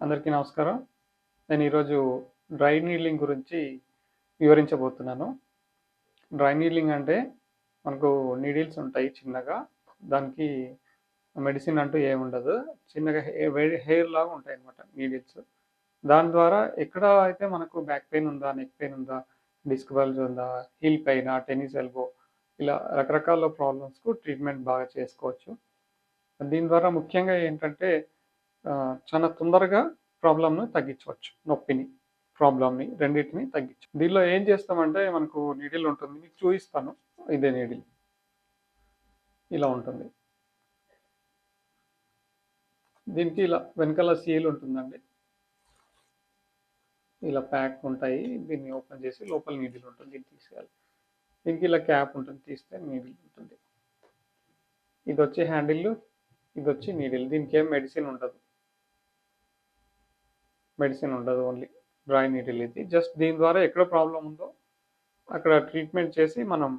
అందరికీ నమస్కారం. నేను ఈరోజు డ్రై నీడ్లింగ్ గురించి వివరించబోతున్నాను. డ్రై నీడ్లింగ్ అంటే మనకు నీడిల్స్ ఉంటాయి చిన్నగా. దానికి మెడిసిన్ అంటూ ఏముండదు చిన్నగా హెయిర్ లాగా ఉంటాయి అన్నమాట నీడిల్స్. దాని ద్వారా ఎక్కడ అయితే మనకు బ్యాక్ పెయిన్ ఉందా నెక్ పెయిన్ ఉందా డిస్క్ బల్జ్ ఉందా హీల్ పెయిన్ టెన్నిస్ ఎల్బో ఇలా రకరకాల ప్రాబ్లమ్స్కు ట్రీట్మెంట్ బాగా చేసుకోవచ్చు. దీని ద్వారా ముఖ్యంగా ఏంటంటే చాలా తొందరగా ప్రాబ్లమ్ను తగ్గించవచ్చు. నొప్పిని ప్రాబ్లమ్ని రెండింటిని తగ్గించు దీనిలో ఏం చేస్తామంటే మనకు నీడిల్ ఉంటుంది మీకు చూపిస్తాను. ఇదే నీడిల్. ఇలా ఉంటుంది. దీనికి ఇలా వెనకాల సీల్ ఉంటుందండి. ఇలా ప్యాక్ ఉంటాయి. దీన్ని ఓపెన్ చేసి లోపల నీడిల్ ఉంటుంది. దీన్ని తీసేయాలి. దీనికి ఇలా క్యాప్ ఉంటుంది. తీస్తే నీడిల్ ఉంటుంది. ఇది వచ్చి హ్యాండిల్ ఇది వచ్చి నీడిల్. దీనికి ఏం మెడిసిన్ ఉండదు. మెడిసిన్ ఉండదు ఓన్లీ డ్రై నీడిల్ ఇది జస్ట్ దీని ద్వారా ఎక్కడ ప్రాబ్లం ఉందో అక్కడ ట్రీట్మెంట్ చేసి మనం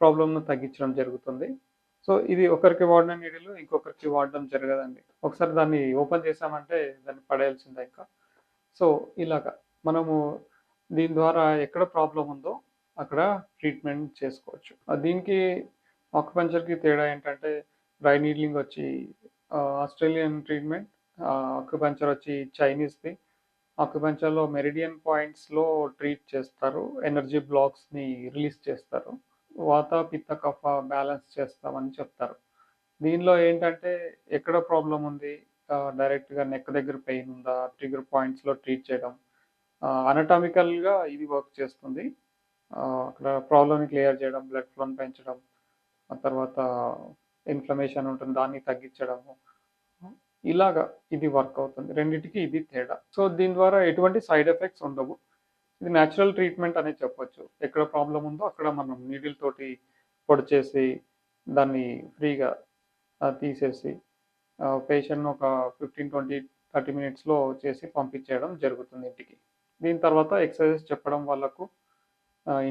ప్రాబ్లంను తగ్గించడం జరుగుతుంది. సో ఇది ఒకరికి వాడిన నీడిలు ఇంకొకరికి వాడడం జరగదండి. ఒకసారి దాన్ని ఓపెన్ చేసామంటే దాన్ని పడేయాల్సిందే ఇంకా. సో ఇలాగా మనము దీని ద్వారా ఎక్కడ ప్రాబ్లం ఉందో అక్కడ ట్రీట్మెంట్ చేసుకోవచ్చు. దీనికి ఆక్యుపంచర్కి తేడా ఏంటంటే డ్రై నీడ్లింగ్ వచ్చి ఆస్ట్రేలియన్ ట్రీట్మెంట్ ఆక్యుపంచర్ వచ్చి చైనీస్ది ఆక్యుపంచర్లో మెరిడియన్ పాయింట్స్లో ట్రీట్ చేస్తారు. ఎనర్జీ బ్లాక్స్ని రిలీజ్ చేస్తారు. వాత పిత్త కఫ బ్యాలెన్స్ చేస్తామని చెప్తారు. దీనిలో ఏంటంటే ఎక్కడ ప్రాబ్లం ఉంది? డైరెక్ట్గా నెక్ దగ్గర పెయిన్ ఉందా? ట్రిగర్ పాయింట్స్లో ట్రీట్ చేయడం. అనటామికల్గా ఇది వర్క్ చేస్తుంది. అక్కడ ప్రాబ్లమ్ని క్లియర్ చేయడం బ్లడ్ ఫ్లోని పెంచడం ఆ తర్వాత ఇన్ఫ్లమేషన్ ఉంటుంది దాన్ని తగ్గించడము. ఇలాగా ఇది వర్క్ అవుతుంది. రెండింటికి ఇది తేడా. సో దీని ద్వారా ఎటువంటి సైడ్ ఎఫెక్ట్స్ ఉండవు. ఇది న్యాచురల్ ట్రీట్మెంట్ అనే చెప్పొచ్చు. ఎక్కడ ప్రాబ్లం ఉందో అక్కడ మనం నీడిల్ తోటి పొడి చేసి దాన్ని ఫ్రీగా తీసేసి పేషెంట్ ఒక ఫిఫ్టీన్ ట్వంటీ థర్టీ మినిట్స్లో చేసి పంపించేయడం జరుగుతుంది ఇంటికి. దీని తర్వాత ఎక్సర్సైజ్ చెప్పడం వాళ్ళకు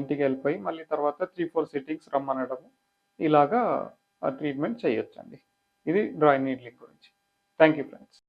ఇంటికి వెళ్ళిపోయి మళ్ళీ తర్వాత త్రీ ఫోర్ సిట్టింగ్స్ రమ్మనడము. ఇలాగా ట్రీట్మెంట్ చేయొచ్చండి. ఇది డ్రాయింగ్ నీడ్లింగ్ గురించి. Thank you friends.